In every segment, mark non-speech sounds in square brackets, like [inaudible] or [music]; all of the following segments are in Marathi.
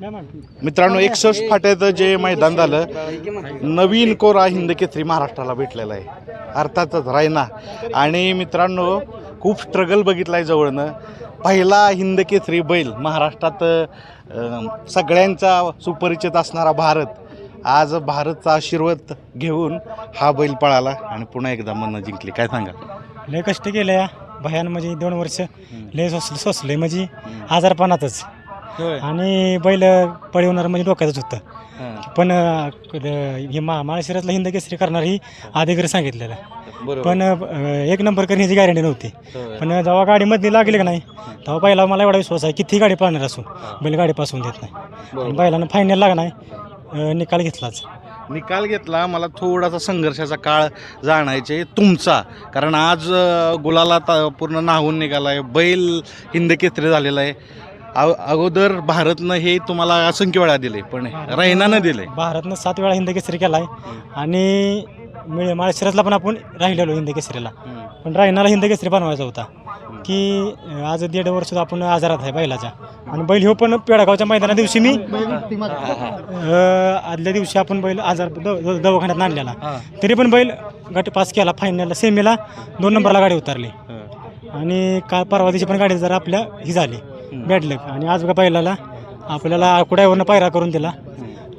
मित्रांनो एकसष्ट फाट्याचं जे मैदान झालं नवीन कोरा हिंद केसरी महाराष्ट्राला भेटलेला आहे. अर्थातच रायना. आणि मित्रांनो खूप स्ट्रगल बघितला आहे जवळनं. पहिला हिंद केसरी बैल महाराष्ट्रात सगळ्यांचा सुपरिचित असणारा भारत. आज भारतचा आशीर्वाद घेऊन हा बैल पळाला आणि पुन्हा एकदा मन जिंकली. काय सांगा लय कष्ट केलं या भयान म्हणजे दोन वर्ष. लय सोस सोसले म्हणजे आजारपणातच. आणि बैल पळवणार म्हणजे डोक्यातच होतं. पण अं, क- हे मा माळशिरातला हिंद केसरी करणार ही अधिकारी सांगितलेलं पण अं, एक नंबर करण्याची गॅरंटी नव्हती. पण जेव्हा गाडीमध्ये लागली का नाही तेव्हा पहिला मला एवढा विश्वास आहे किती गाडी पाळणार असो बैल गाडी पासून देत नाही. आणि बैलानं फायनल लागा नाही अं, निकाल घेतलाच. निकाल घेतला मला थोडासा संघर्षाचा काळ जाणायचे तुमचा. कारण आज अं, गुलाला ता- पूर्ण नाहून निघाला आहे बैल हिंद केसरी झालेला आहे. अगोदर भारतनं हे तुम्हाला असंख्य वेळा दिले पण रैनानं दिले. भारतनं सात वेळा हिंद केसरी केलाय. आणि मिळ माळशिरातला पण आपण राहिलेलो हिंद केसरीला. पण रायनाला हिंद केसरी बनवायचा होता. की अं, आज दीड वर्ष आपण आजारात आहे बैलाच्या. आणि बैल ह्यो पण पेडगावच्या मैदाना दिवशी मी अं, आदल्या दिवशी आपण बैल आजार दव- दव- दवाखान्यात आणलेला. तरी पण बैल गट पास केला फायनलला सेमीला दोन नंबरला गाडी उतरली. आणि काल परवा दिवशी पण गाडी जरा आपल्या ही झाली. बॅड लक आणि आज बघा बैलाला आपल्याला कुडावरनं पायरा करून दिला.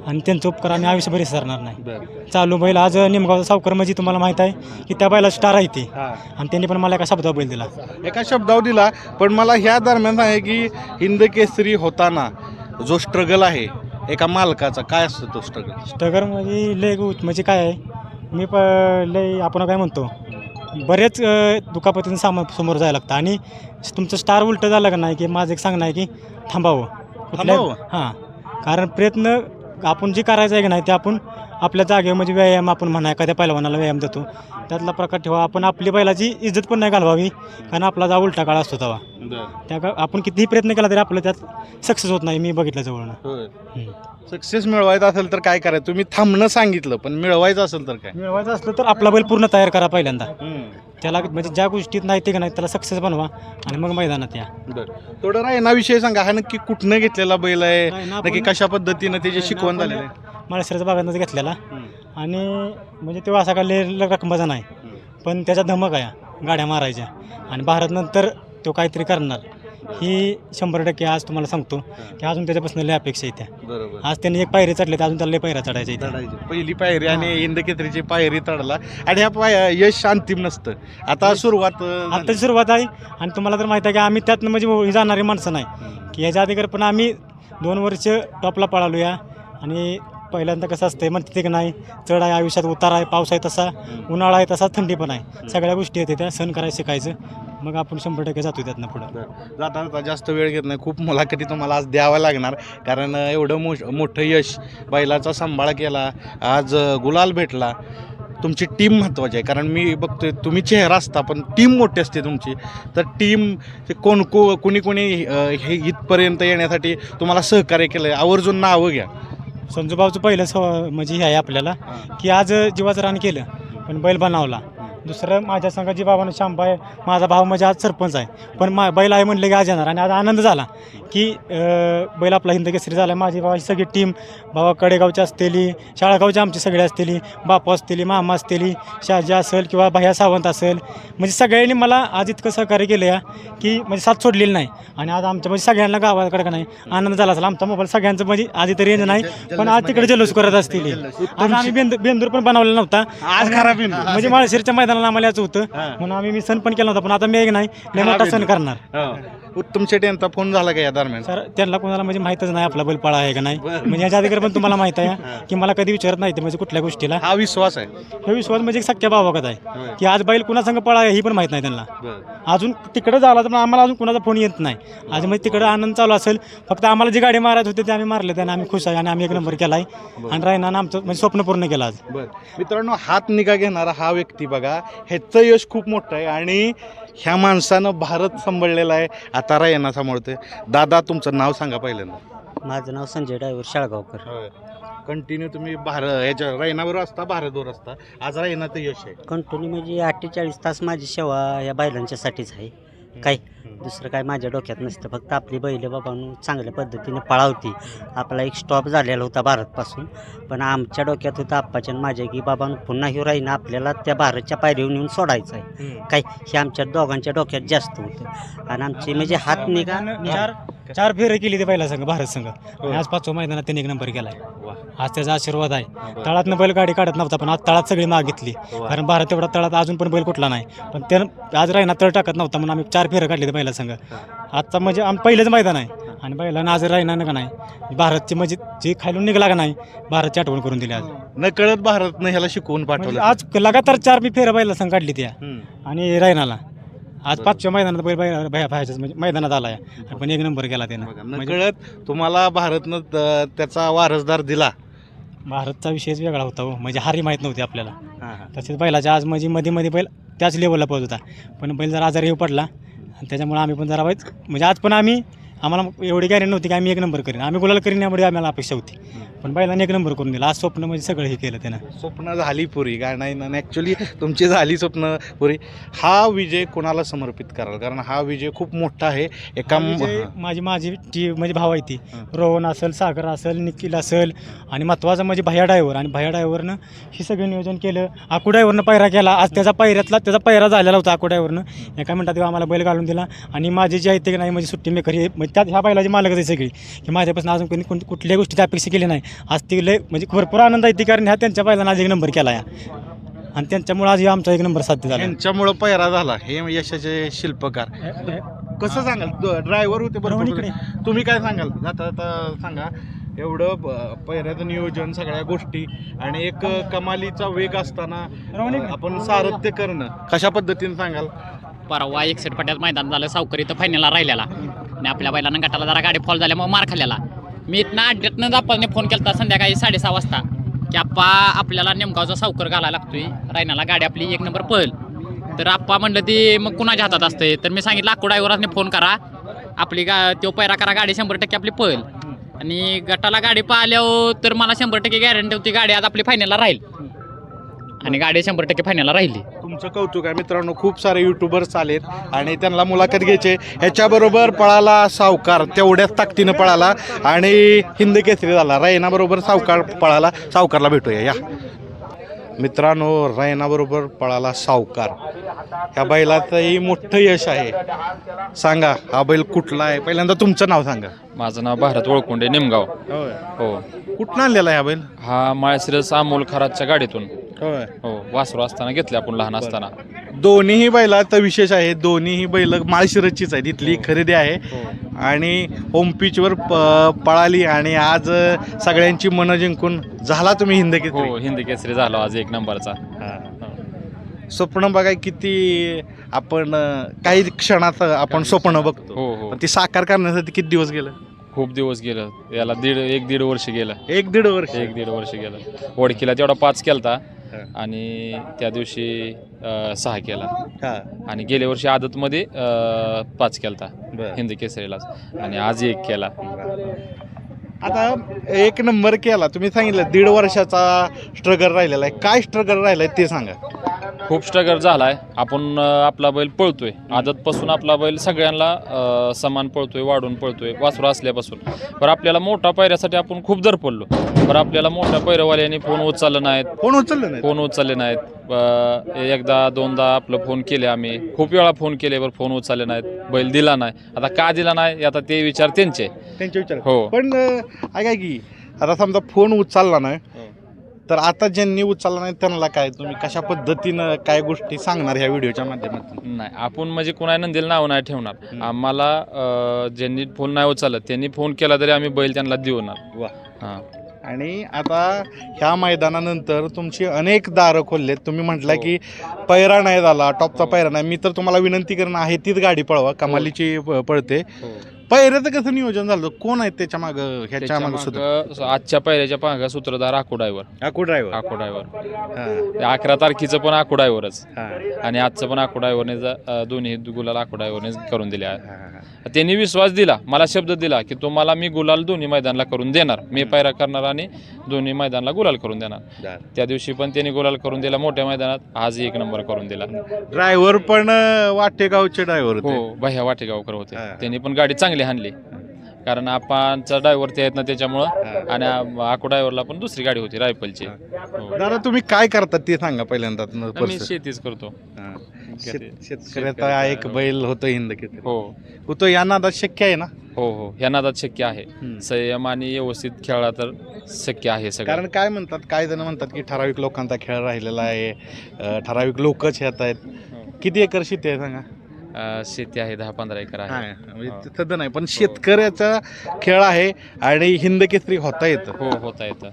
आणि त्यांचं उपकार आम्ही आयुष्यभर विसरणार नाही. चालू बैल आज निमगावचा सावकर म्हणजे तुम्हाला माहीत आहे की त्या बैला स्टार आहे ते. आणि त्यांनी पण मला एका शब्दावर बैल दिला. एका शब्दावर दिला पण मला ह्या दरम्यान आहे की हिंद केसरी होताना जो स्ट्रगल आहे एका मालकाचा काय असतो तो स्ट्रगल स्टगर म्हणजे लय म्हणजे काय आहे? मी प लय आपण काय म्हणतो बरेच दुखापतीनं सामा समोर जायला लागतं. आणि तुमचं स्टार उलटं झालं का नाही की माझं एक सांगणं आहे की थांबावं. कुठल्या थांबावं? हां. कारण प्रयत्न आपण जे करायचं आहे की नाही ते आपण आपल्या जागेवर म्हणजे व्यायाम आपण म्हणा एखाद्या पैलवानाला व्यायाम देतो. त्यातला प्रकार ठेवा आपण आपली बैलाची इज्जत पण नाही घालवावी कारण आपला जा उलटा काळ असतो तेव्हा. त्या का आपण कितीही प्रयत्न केला तरी आपलं त्यात सक्सेस होत नाही मी बघितलं जवळनं. हम्म. सक्सेस मिळवायचा असेल तर काय करायचं? तुम्ही थांबणं सांगितलं पण मिळवायचं असेल तर काय? मिळवायचं असलं तर आपला बैल पूर्ण तयार करा पहिल्यांदा. त्याला म्हणजे ज्या गोष्टीत नाही ते का नाही त्याला सक्सेस बनवा आणि मग मैदानात या. बरं. थोडं रायनाविषयी सांगा हा नक्की कुठनं घेतलेला बैल आहे? रायना नक्की कशा पद्धतीनं त्याची शिकवण झालेली आहे? माळशिराचा बागांनाच घेतलेला. आणि म्हणजे तो असा का लय रकमाचा नाही. पण त्याचा धमक आहे गाड्या मारायच्या. आणि भारत नंतर तो काहीतरी करणार. ही शंभर टक्के आज तुम्हाला सांगतो की अजून त्याच्यापासून लय अपेक्षा येत्या बरोबर. आज त्यांनी एक पायरी चढले तर अजून त्याला लय पायऱ्या चढायच्या इथे. चढायची पहिली पायरी आणि हिंद केसरीची पायरी चढला. आणि ह्या पाय यश अंतिम नसतं. आता सुरुवात आत्ताची सुरुवात आहे. आणि तुम्हाला तर माहिती आहे की आम्ही त्यातनं म्हणजे जाणारी माणसं नाही. की ह्याच्या अधिकार पण आम्ही दोन वर्ष टॉपला पळालो या आणि पहिल्यांदा कसं असतंय म्हणते ते की नाही चढ आहे आयुष्यात उतार आहे पाऊस आहे तसा उन्हाळा आहे तसा थंडी पण आहे. सगळ्या गोष्टी येते त्या सण करायला शिकायचं. मग आपण शंभर टक्के जातो त्यातनं पुढं. जाता जाता जास्त वेळ घेत नाही. खूप मुलाखती तुम्हाला आज द्यावा लागणार. कारण एवढं मोठ मोठं यश बैलाचा सांभाळ केला. आज गुलाल भेटला. तुमची टीम महत्त्वाची आहे. कारण मी बघतोय तुम्ही चेहरा असता पण टीम मोठी असते तुमची. तर टीम कोण को कोणी कोणी हे इथपर्यंत येण्यासाठी तुम्हाला सहकार्य केलं आहे आवर्जून नावं घ्या. संजूभाऊचं पहिलं स म्हणजे हे आहे आपल्याला की आज जीवाचं रान केलं पण बैल बनावला. दुसरं माझ्या संघात जी बाबानं शांबा आहे माझा भाव म्हणजे आज सरपंच आहे. पण मा बैल आहे म्हणलं की आज येणार आणि आज आनंद झाला की अं, बैल आपला हिंद केसरी झाला. माझी बाबाची सगळी टीम बाबा कडेगावची असतेली शाळागावची आमची सगळी असतेली बापू असतेली मामा असतेली शाजी असेल किंवा भैया सावंत असेल. म्हणजे सगळ्यांनी मला आज इतकं सहकार्य केलं या की म्हणजे साथ सोडलेली नाही. आणि आज आमच्या म्हणजे सगळ्यांना गावाकडे का नाही आनंद झाला असेल. आमचा मोबाईल सगळ्यांचं म्हणजे आधी तरी रेंज नाही पण आज तिकडे जल्लोष करत असतील. आज आम्ही बेंदूर बेंदूर पण बनवलेला नव्हता. आज खरा बिंदू. म्हणजे माळशिरच्या मैदानाला आम्हाला होतं. म्हणून आम्ही मी सण पण केला होता पण आता मी एक नाही. लय मोठा सण करणार. हो. उत्तम शेट्टी यांचा फोन झाला का या दरम्यान? सर त्यांना कोणाला म्हणजे माहीतच नाही आपला बैलपाळा आहे का नाही. म्हणजे याच्या अधिकार पण तुम्हाला माहीत आहे की मला कधी विचारत नाही ते म्हणजे कुठल्या गोष्टीला. हा विश्वास आहे. हे विश्वास म्हणजे एक सख्या भावागत आहे की आज बैल कुणा संग पळा आहे ही पण माहीत नाही त्यांना. अजून तिकडं झाला तर आम्हाला अजून कुणाचा फोन येत नाही. आज म्हणजे तिकडं आनंद चालू असेल फक्त आम्हाला जी गाडी मारत होते ते आम्ही मारले त्याने आम्ही खुश आहे आणि आम्ही एक नंबर केला आहे आणि रायनानं आमचं म्हणजे स्वप्न पूर्ण केलं आज. बर. मित्रांनो हात निगा घेणारा हा व्यक्ती बघा ह्याचं यश खूप मोठं आहे आणि ह्या माणसानं भारत सांभाळलेला आहे. आता रायना सांभाळतोय दादा तुमचं नाव सांगा पहिल्यांदा. माझं नाव संजय डायव्हर शाळगावकर. कंटिन्यू तुम्ही भारत ह्याच्या रायनावर असता भारतवर असता. आज रायनाचं यश आहे. कंटिन्यू म्हणजे अठ्ठेचाळीस तास माझी सेवा या बैलांच्यासाठीच आहे. काय दुसरं काय माझ्या डोक्यात नसतं. फक्त आपली बैल बाबांनो चांगल्या पद्धतीने पळावती. आपला एक स्टॉप झालेला होता भारतपासून. पण आमच्या डोक्यात होतं आप्पाच्या माझ्या की बाबांनो पुन्हा ह्यो राहीना आपल्याला त्या भारतच्या पायरीवर नेऊन सोडायचं आहे. काय हे आमच्या दोघांच्या डोक्यात जास्त होतं. आणि आमचे म्हणजे हात निघा चार फेरे केली ते पहिला संघ भारत संघ. आणि आज पाचव्या मैदानात त्यांनी एक नंबर केलाय. वा. आज त्याचा आशीर्वाद आहे. तळातनं बैल गाडी काढत नव्हता पण आज तळात सगळी माग घेतली. कारण भारत तेवढा तळात अजून पण बैल कुठला नाही. पण त्यानं आज राहिना तळ टाकत नव्हता म्हणून आम्ही चार फेरं काढले ते पहिला संघ. आजचा म्हणजे आम पहिलेच मैदान आहे. आणि बैलानं आज राहिना का नाही. भारतची म्हणजे जे खायलून निघाला का नाही भारतची आठवण करून दिली आज. नकळत भारतनं ह्याला शिकवून म्हणजे पाठवलं आज लगातार चार मी फेरं बैला संघ काढली त्या. हम्म. आणि रायनाला आज पाचव्या मैदानात बैल बाहेर म्हणजे मैदानात आलाय. पण एक नंबर केला त्यानं. म्हणजे नकळत तुम्हाला भारतनं त- त्याचा वारसदार दिला. भारतचा विषयच वेगळा होता हो. म्हणजे हारी माहीत नव्हती आपल्याला. तसेच बैलाच्या आज म्हणजे मध्ये मध्ये बैल त्याच लेवलला पोहोच होता. पण बैल जरा आजारी येऊ पडला. आणि त्याच्यामुळे आम्ही पण जरा वाईट म्हणजे आज पण आम्ही आम्हाला एवढी गॅरंटी नव्हती की आम्ही एक नंबर करीन. आम्ही गुलाल करीन यामुळे आम्हाला अपेक्षा होती. पण बैलाने एक नंबर करून दिला. आज स्वप्न म्हणजे सगळं हे केलं त्यानं. स्वप्न झाली पुरी. काय नाही ना ॲक्च्युली तुमची झाली स्वप्न पुरी. हा विजय कोणाला समर्पित कराल? कारण हा विजय खूप मोठा आहे. एका हा माझी माझी टी म्हणजे भाव आहे ती. रोहन असेल सागर असेल निखिल असेल आणि महत्त्वाचं म्हणजे भैया ड्रायव्हर आणि भैया ड्रायव्हरनं हे सगळं नियोजन केलं. आकू ड्रायव्हरनं पायरा केला. आज त्याचा पायऱ्यातला त्याचा पायरा झालेला होता आकू ड्रायव्हरनं एका मिनिटात आम्हाला बैल घालून दिला. आणि माझे जे आहे ते नाही म्हणजे सुट्टी मेकर. हे म्हणजे त्यात ह्या बैलाची मालकच आहे सगळी. की माझ्यापासून अजून कोणी कोण- कुठल्याही गोष्टीची अपेक्षा केली नाही. आज ती लय म्हणजे भरपूर आनंद आहे ती कारण ह्या त्यांच्या बैलांना आज एक नंबर केला या. आणि त्यांच्यामुळे आज आमचा एक नंबर साध्य झाला. यांच्यामुळं पैरा झाला. हे यशाचे शिल्पकार. कसं सांगाल? ड्रायव्हर होते बरोबर इकडे. तुम्ही काय सांगाल? जाता जाता सांगा. एवढं ब- पैऱ्याचं नियोजन सगळ्या गोष्टी आणि एक कमालीचा वेग असताना. आपण सारथ्य करणं. कशा पद्धतीने सांगाल? परवा एकसठ पट्ट्यात मैदान झालं. सावकरी तर फायनलला राहिलेला. आणि आपल्या बैलांना गटाला जरा गाडी फॉल झाल्यामुळे मार खाल्लेला. मी इथनं अड्ड्यातनं दापाने फोन केला संध्याकाळी साडेसहा वाजता. की आप्पा आपल्याला नेमगावचा सावकर घालायला लागतोय. रायनाला गाडी आपली एक नंबर पळल. तर आप्पा म्हणलं ती मग कुणाच्या हातात असते तर मी सांगितलं आकू ड्रायव्हराने फोन करा. आपली गा तो पैरा करा गाडी शंभर टक्के आपली पळल. आणि गटाला गाडी पाहिल्यावर तर मला शंभर टक्के गॅरंटी होती गाडी आज आपली फायनलला राहील. आणि गाडी शंभर टक्के फायनलला राहिली. तुमचं कौतुक आहे मित्रांनो खूप सारे युट्यूबर्स आलेत आणि त्यांना मुलाखत घ्यायचे ह्याच्याबरोबर पळाला सावकार तेवढ्याच ताकदीनं पळाला आणि हिंद केसरी झाला. रायनाबरोबर सावकार पळाला. सावकारला भेटूया या. मित्रांनो रायनाबरोबर पळाला सावकार. ह्या बैलाचंही मोठं यश आहे. सांगा हा बैल कुठला आहे? पहिल्यांदा तुमचं नाव सांगा. माझं नाव भारत ओळखुंडे निमगाव. हो. कुठं आणलेला आहे हा बैल? हा माळशिरस अमोल खरातच्या गाडीतून. होय. हो वासरू असताना घेतले आपण लहान असताना. दोन्हीही बैलाचं विशेष आहे. दोन्हीही बैल माळशिरसचीच आहे तिथली खरेदी आहे. आणि होम पिचवर प- पळाली आणि आज सगळ्यांची मनं जिंकून झाला तुम्ही हिंद हो केसरी हिंदी केसरी झालो आज एक नंबरचा. स्वप्न बघाय किती आपण अं, काही क्षणात आपण स्वप्न बघतो. हो हो. पण ती साकार करण्यासाठी किती दिवस गेलं? खूप दिवस गेलं. याला दीड एक दीड वर्ष गेलं. एक दीड वर्ष. एक दीड वर्ष गेलं. ओळखीला तेवढा पाच केलता हा. आणि त्या दिवशी अं, सहा केला. हा, आणि गेल्या वर्षी आदतमध्ये अं, पाच केलता. बरं. हिंदी केसरीलाच. आणि आज एक केला. आता एक नंबर केला. तुम्ही सांगितलं दीड वर्षाचा स्ट्रगल राहिलेला आहे. काय स्ट्रगल राहिलाय ते सांगा. खूप स्ट्रगल झाला आहे आपण अं, आपला बैल पळतोय. आदतपासून आपला बैल सगळ्यांना अं, समान पळतोय वाढून पळतोय वासरू असल्यापासून. बरं आपल्याला मोठा पायऱ्यासाठी आपण खूप दर पडलो बरं आपल्याला मोठ्या पैरवाल्याने फोन उचललं नाहीत. कोण उचललं नाही फोन उचलले नाहीत. एकदा दोनदा आपलं फोन केले आम्ही. खूप वेळा फोन केले बरं फोन उचलले नाहीत. बैल दिला नाही. आता का दिला नाही आता ते विचार त्यांचे. त्यांचे विचार. हो. पण अं, ऐका की आता समजा फोन उचलला नाही तर आता ज्यांनी उचलला नाही त्यांना काय तुम्ही कशा पद्धतीनं काय गोष्टी सांगणार ह्या व्हिडिओच्या माध्यमातून? नाही आपण म्हणजे कुणा नंदीला नाव नाही ठेवणार. आम्हाला अं, ज्यांनी फोन नाही उचललं त्यांनी फोन केला तरी आम्ही बैल त्यांना देऊणार वा. हां. आणि आता ह्या मैदानानंतर तुमची अनेक दारं खोललेत. तुम्ही म्हटलं हो. की पैरा नाही झाला टॉपचा पैरा नाही. मी तर तुम्हाला विनंती करणं आहे तीच गाडी पळवा. कमालीची प- पळते. पहिऱ्याचं कसं नियोजन झालं? कोण आहे त्याच्या मागं ह्याच्या त्याच्या मागं सुद्धा? मागं आजच्या पहिल्याच्या पांगा सूत्रधार आखू ड्रायव्हर आकू ड्रायव्हर आखू ड्रायव्हर अकरा तारखेचं पण आखू ड्रायव्हरच आणि आजचं पण आखू ड्रायव्हरने दोन्ही गुलाल आखू ड्रायव्हरने करून दिले. आहे त्यांनी विश्वास दिला मला शब्द दिला की तुम्हाला मी गुलाल दोन्ही मैदानला करून देणार. मी पायरा करणार आणि दोन्ही मैदानला गुलाल करून देणार. त्या दिवशी पण त्यांनी गुलाल करून दिला मोठ्या मैदानात आज एक नंबर करून दिला. ड्रायव्हर पण अं, वाटेगावचे ड्रायव्हर हो भैया वाटेगावकर होते. त्यांनी पण गाडी चांगली हाणली. कारण आपणचा ड्रायव्हर ते आहेत ना त्याच्यामुळं. आणि आकू ड्रायव्हरला पण दुसरी गाडी होती रायफलची. हो. दादा तुम्ही काय करतात ते सांगा पहिल्यांदा न-. शेतीच करतो. हा. शेत- शेत- शेतकऱ्याचा एक बैल होतं हिंद किती हो. होतो या नादात शक्य आहे ना? हो हो. ह्या नादात शक्य आहे. संयम आणि व्यवस्थित खेळला तर शक्य आहे सगळं. कारण काय म्हणतात काय जण म्हणतात की ठराविक लोकांचा खेळ राहिलेला आहे. अं, ठराविक लोकच येत आहेत. किती एकर शेती आहे सांगा? अं, शेती आहे दहा पंधरा एकर आहे. हा, म्हणजे तसं नाही पण शेतकऱ्याचा खेळ आहे आणि हिंद केसरी होता येतं. हो होता येतं.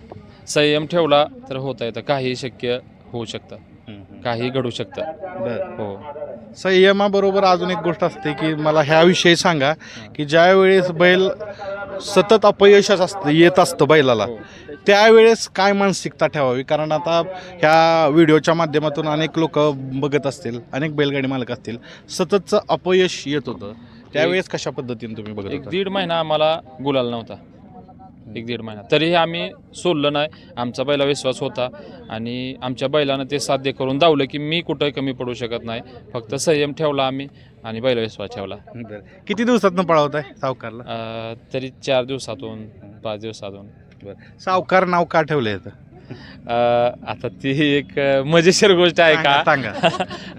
संयम ठेवला तर होता येतं. काही शक्य होऊ शकतं. काही घडू शकतं. बरं. हो. संयमाबरोबर अजून एक गोष्ट असते की मला ह्याविषयी सांगा की ज्या वेळेस बैल सतत अपयशच असतं येत असतं बैलाला हो. त्यावेळेस काय मानसिकता ठेवावी? कारण आता ह्या व्हिडिओच्या माध्यमातून अनेक लोक बघत असतील अनेक बैलगाडी मालक असतील सततचं अपयश येत होतं. त्यावेळेस कशा पद्धतीने तुम्ही बघत एक होता? दीड महिना आम्हाला गुलाल नव्हता. एक दीड महिना. तरीही आम्ही सोडलं नाही. आमचा बैला विश्वास होता. आणि आमच्या बैलानं ते साध्य करून दावलं की मी कुठं कमी पडू शकत नाही. फक्त संयम ठेवला आम्ही आणि बैला विश्वास ठेवला. बरं. किती दिवसातनं पळवताय सावकारला? अं, तरी चार दिवसातून पाच दिवसातून. सावकार नाव का ठेवलं येतं अं, आता ती एक अं, मजेशीर गोष्ट आहे का? सांगा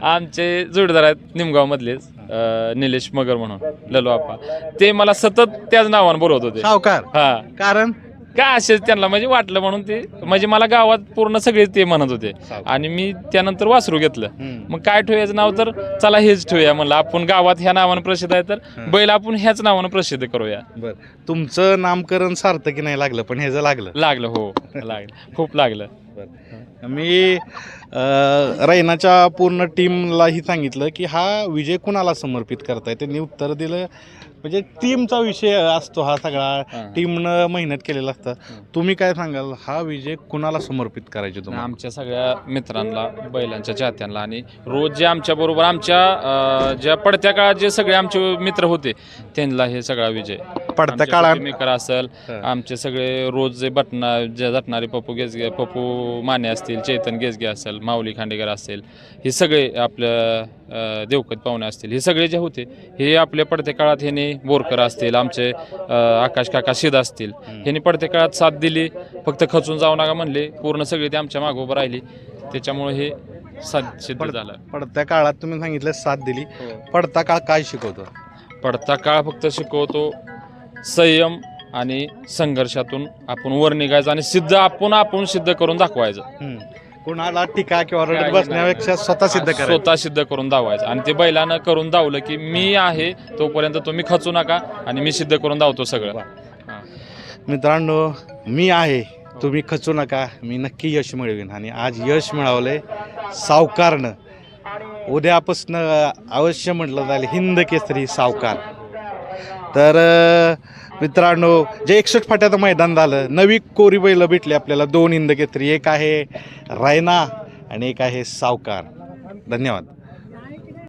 [laughs] आमचे जोडीदार आहेत निमगाव मधलेच निलेश मगर म्हणून ललो आप्पा. ते मला सतत त्याच नावानं बोलवत होते. सावकार. हा. कारण का असेच त्यांना? म्हणजे वाटलं म्हणून ते म्हणजे मला गावात पूर्ण सगळे ते म्हणत होते. आणि मी त्यानंतर वासरू घेतलं. मग काय ठेवायचं नाव तर चला हेच ठेवूया म्हणलं. आपण गावात ह्या नावानं प्रसिद्ध आहे तर. बैल आपण ह्याच नावानं प्रसिद्ध करूया. बर. तुमचं नामकरण सार्थकी की नाही लागलं? पण ह्याचं लागलं. लागलं हो. लागलं. खूप लागलं. मी रैनाच्या पूर्ण टीमलाही सांगितलं की हा विजय कुणाला समर्पित करताय? त्यांनी उत्तर दिलं. म्हणजे टीमचा विषय असतो हा सगळा. टीमनं मेहनत केलेला असतं. तुम्ही काय सांगाल? हा विजय कुणाला समर्पित करायचे तुम्हाला? आमच्या सगळ्या मित्रांना बैलांच्या चाहत्यांना आणि रोज जे आमच्या बरोबर आमच्या ज्या पडत्या काळात जे सगळे आमचे मित्र होते त्यांना हे सगळा विजय. पडत्या आमचे काळात मेकर असेल हं. आमचे सगळे रोज जे बटना जे झटणारे पप्पू गेजगे पप्पू माने असतील चेतन गेजगे असेल माऊली खांडेकर असेल हे सगळे आपल्या अं, देवकत पाहुणे असतील हे सगळे जे होते हे आपल्या पडत्या काळात ह्याने बोरकर असतील आमचे आकाश काका शिद असतील ह्यांनी पडत्या काळात साथ दिली फक्त खचून जाऊ नका म्हणले पूर्ण सगळे ते आमच्या मागं उभं राहिली त्याच्यामुळे हे सिद्ध झालं. पडत्या काळात तुम्ही सांगितलं साथ दिली. पडता काळ काय शिकवतो? पडता काळ फक्त शिकवतो संयम आणि संघर्षातून आपण वर निघायचं आणि सिद्ध आपण आपण सिद्ध करून दाखवायचं. हम्म. कुणाला टीका किंवा रडत बसण्यापेक्षा स्वतः सिद्ध करायचं. स्वतः सिद्ध करून दावायचं आणि ते बैलानं करून दावलं की मी आहे तोपर्यंत तुम्ही खचू नका आणि मी सिद्ध करून दावतो सगळं. हा. मित्रांनो मी आहे तुम्ही खचू नका. मी नक्की यश मिळवीन. आणि आज यश मिळवलंय सावकारनं. उद्यापासनं अवश्य म्हटलं जाईल हिंद केसरी सावकार. तर मित्रांनो जे एकसष्ट फाट्याचं मैदान झालं नवी कोरी बैलं भेटली आपल्याला. दोन इंदकेत्री एक आहे रायना आणि एक आहे सावकार. धन्यवाद.